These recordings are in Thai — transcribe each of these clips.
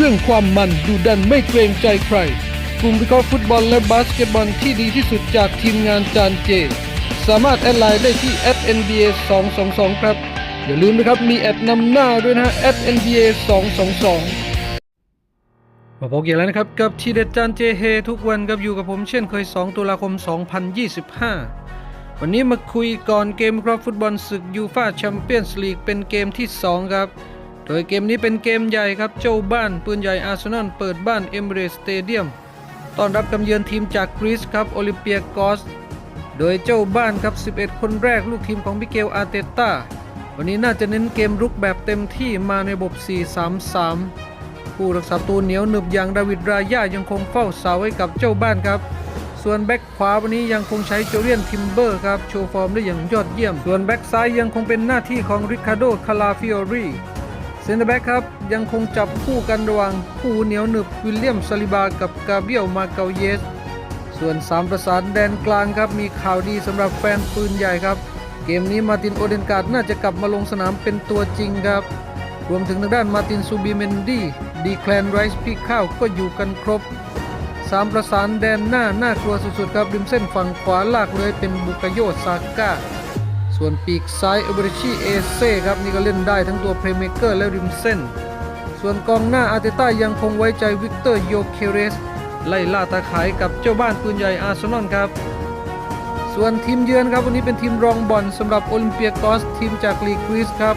รื่องความมันดูดันไม่เกรงใจใครกลุ่มวิเคราะห์ฟุตบอลและบาสเกตบอลที่ดีที่สุดจากทีมงานจานเจ สามารถแอดไลน์ได้ที่ @nba 222ครับ อย่าลืมนะครับมีแอดนำหน้าด้วยนะฮะ @nba 222มาพบกันแล้วนะครับกับทีเด็ดจานเจเฮทุกวันกับอยู่กับผมเช่นเคย 2 ตุลาคม 2025 วันนี้มาคุยก่อนเกมครับฟุตบอลศึกยูฟาแชมเปี้ยนส์ลีกเป็นเกมที่ 2 ครับ โดยเกมนี้เป็นเกมใหญ่ครับ เจ้าบ้านปืนใหญ่อาร์เซนอลเปิดบ้านเอมเรสสเตเดียมต้อนรับกำเยือนทีมจากกรีซครับโอลิมเปียกอส โดยเจ้าบ้านครับ 11 คนแรกลูกทีมของมิเกลอาร์เตต้า วันนี้น่าจะเน้นเกมรุกแบบเต็มที่มาในระบบ 4-3-3 ผู้รักษาตัวเหนียวหนึบอย่างดาวิดรายายังคงเฝ้าเสาไว้กับเจ้าบ้านครับส่วนแบ็กขวาวันนี้ยังคงใช้โจเลียนทิมเบอร์ครับ โชว์ฟอร์มได้อย่างยอดเยี่ยม ส่วนแบ็กซ้ายยังคงเป็นหน้าที่ของริคาโดคาลาฟิโอรี เซนเตอร์แบ็กครับ ยังคงจับคู่กันระหว่างคู่เหนียวหนึบวิลเลียมซาลิบากับกาเบียลมาเกาเยส ส่วนสามประสานแดนกลางครับ มีข่าวดีสำหรับแฟนปืนใหญ่ครับ เกมนี้มาตินโอเดนการ์ดน่าจะกลับมาลงสนามเป็นตัวจริงครับ รวมถึงทางด้านมาตินซูบิเมนดีดีแคลนไรส์พีข้าวก็อยู่กันครบสามประสานแดนหน้าน่ากลัวสุดๆครับริมเส้นฝั่งขวาลากเลยเป็นบุกโยซาก้า ส่วนปีกซ้ายเอเบริชีเอเซ่ครับนี่ก็เล่นได้ทั้งตัวเพลย์เมเกอร์และริมเส้น ส่วนกองหน้าอาร์เตต้ายังคงไว้ใจวิกเตอร์โยเคเรส ไล่ล่าตาขายกับเจ้าบ้านปืนใหญ่อาร์เซนอลครับ ส่วนทีมเยือนครับวันนี้เป็นทีมรองบอลสำหรับโอลิมเปียกอสทีมจากลีกรีซครับ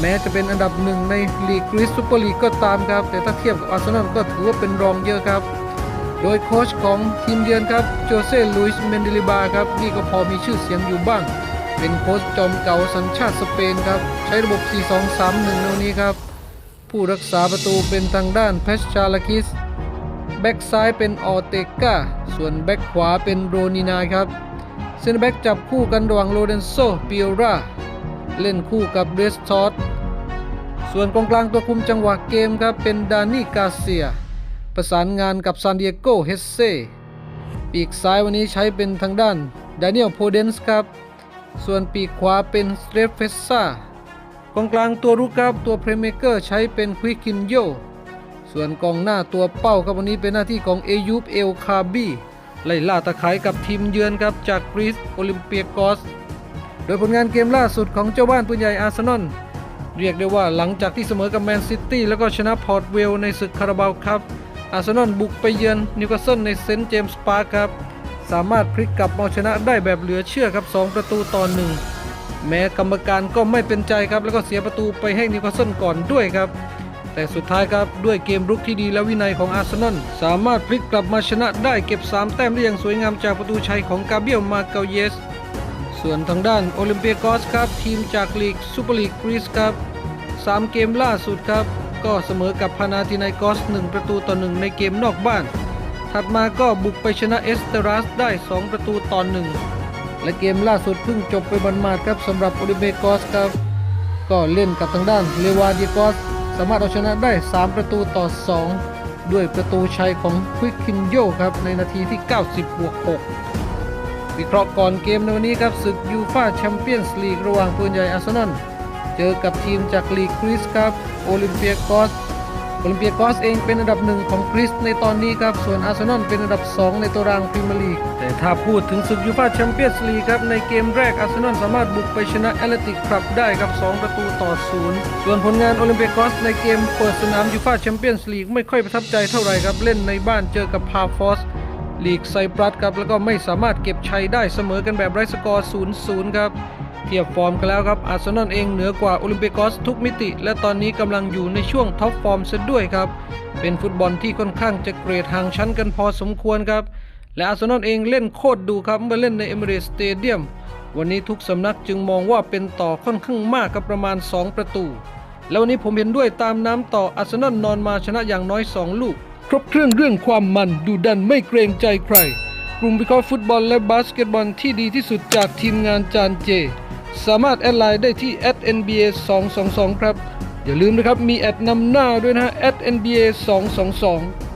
แม้จะเป็นอันดับหนึ่งในลีกกรีซซูเปอร์ลีกก็ตามครับ แต่ถ้าเทียบกับอาร์เซนอลก็ถือว่าเป็นรองเยอะครับ โดยโค้ชของทีมเยือนครับโจเซ่ลุยส์เมนเดลิบาครับนี่ก็พอมีชื่อเสียงอยู่บ้าง เป็นโค้ชจอมเก่าสัญชาติสเปนครับ ใช้ระบบ 4-2-3-1ในวันนี้ครับ ผู้รักษาประตูเป็นทางด้านเพชชาลาคิส แบ็กซ้ายเป็นออเตกาส่วนแบ็กขวาเป็นโรนินายครับเซนแบ็กจับคู่กันระหว่างโลเรนโซปิโอราเล่นคู่กับเรสทอสส่วนกองกลางตัวคุมจังหวะเกมครับเป็นดานี่กาเซีย ประสานงานกับซานดิเอโกเฮสเซปีกซ้ายวันนี้ใช้เป็นทางด้านดานิเอลโพเดนส์ครับ ส่วนปีกขวาเป็นสเตฟเฟสซากองกลางตัวรุกครับตัวเพลเมเกอร์ใช้เป็นควิกคินโยส่วนกองหน้าตัวเป้าครับวันนี้เป็นหน้าที่ของเอยูบเอลคาบีไล่ล่าตะไคร้กับทีมเยือนครับจากกรีซโอลิมเปียกอส โดยผลงานเกมล่าสุดของเจ้าบ้านปืนใหญ่อาร์เซนอลเรียกได้ว่าหลังจากที่เสมอกับแมนซิตี้แล้วก็ชนะพอร์ตเวลในศึกคาราบาวครับอาร์เซนอลบุกไปเยือนนิวคาสเซิลในเซนต์เจมส์ปาร์คครับ สามารถพลิกกลับมาเอาชนะได้แบบเหลือเชื่อครับ 2 ประตูต่อหนึ่งแม้กรรมการก็ไม่เป็นใจครับ แล้วก็เสียประตูไปให้นิวคาสเซิลก่อนด้วยครับ แต่สุดท้ายครับด้วยเกมรุกที่ดีและวินัยของอาร์เซนอลสามารถพลิกกลับมาชนะได้เก็บ 3 แต้มได้อย่างสวยงามจากประตูชัยของกาเบียลมาเกาเยส ส่วนทางด้านโอลิมเปียกอสครับ ทีมจากลีกซูเปอร์ลีกกรีซครับ 3 เกมล่าสุดครับ ก็เสมอกับพานาธิไนกอส 1 ประตูต่อ1ในเกมนอกบ้าน ถัดมาก็บุกไปชนะเอสเตรัสได้ 2 ประตูต่อ1และเกมล่าสุดเพิ่งจบไปบันมาดๆครับสำหรับโอลิเปียกอสครับ ก็เล่นกับทางด้านเลวาดิกอสสามารถเอาชนะได้ 3 ประตูต่อ 2 ด้วยประตูชัยของควิกคินโยครับ ในนาทีที่ 90บวก6วิเคราะห์ก่อนเกมในวันนี้ครับศึกยูฟาแชมเปี้ยนส์ลีกระหว่างปืนใหญ่อาร์เซนอลเจอกับทีมจากลีกกรีซครับโอลิมเปียกอส โอลิมเปียกอสเองเป็นอันดับหนึ่งของกรีซในตอนนี้ครับ ส่วนอาร์เซนอลเป็นอันดับ 2 ในตารางพรีเมียร์ลีก แต่ถ้าพูดถึงศึกยูฟาแชมเปี้ยนส์ลีกครับ ในเกมแรกอาร์เซนอลสามารถบุกไปชนะแอตเลติกคลับได้ครับ 2 ประตูต่อ0ส่วนผลงานโอลิมเปียกอสในเกมเปิดสนามยูฟาแชมเปี้ยนส์ลีกไม่ค่อยประทับใจเท่าไหร่ครับเล่นในบ้านเจอกับพาฟอสลีกไซปรัสครับแล้วก็ไม่สามารถเก็บชัยได้เสมอกันแบบไร้สกอร์ 0-0 ครับ เทียบฟอร์มกันแล้วครับอาร์เซนอลเองเหนือกว่าโอลิมปียกอสทุกมิติ และตอนนี้กำลังอยู่ในช่วงท็อปฟอร์มซะด้วยครับ เป็นฟุตบอลที่ค่อนข้างจะเกรดห่างชั้นกันพอสมควรครับ และอาร์เซนอลเองเล่นโคตรดูครับเมื่อเล่นในเอเมิเรสสเตเดียมวันนี้ทุกสำนักจึงมองว่าเป็นต่อค่อนข้างมากกับประมาณ 2 ประตู แล้ววันนี้ผมเห็นด้วยตามน้ำต่ออาร์เซนอลนอนมาชนะอย่างน้อย 2 ลูก ครบเครื่องเรื่องความมันดูดันไม่เกรงใจใครกลุ่มวิเคราะห์ฟุตบอลและบาสเกตบอลที่ดีที่สุดจากทีมงานจานเจ สามารถแอดไลน์ได้ที่ @nba 222ครับ อย่าลืมนะครับ มีแอดนำหน้าด้วยนะฮะ @nba 222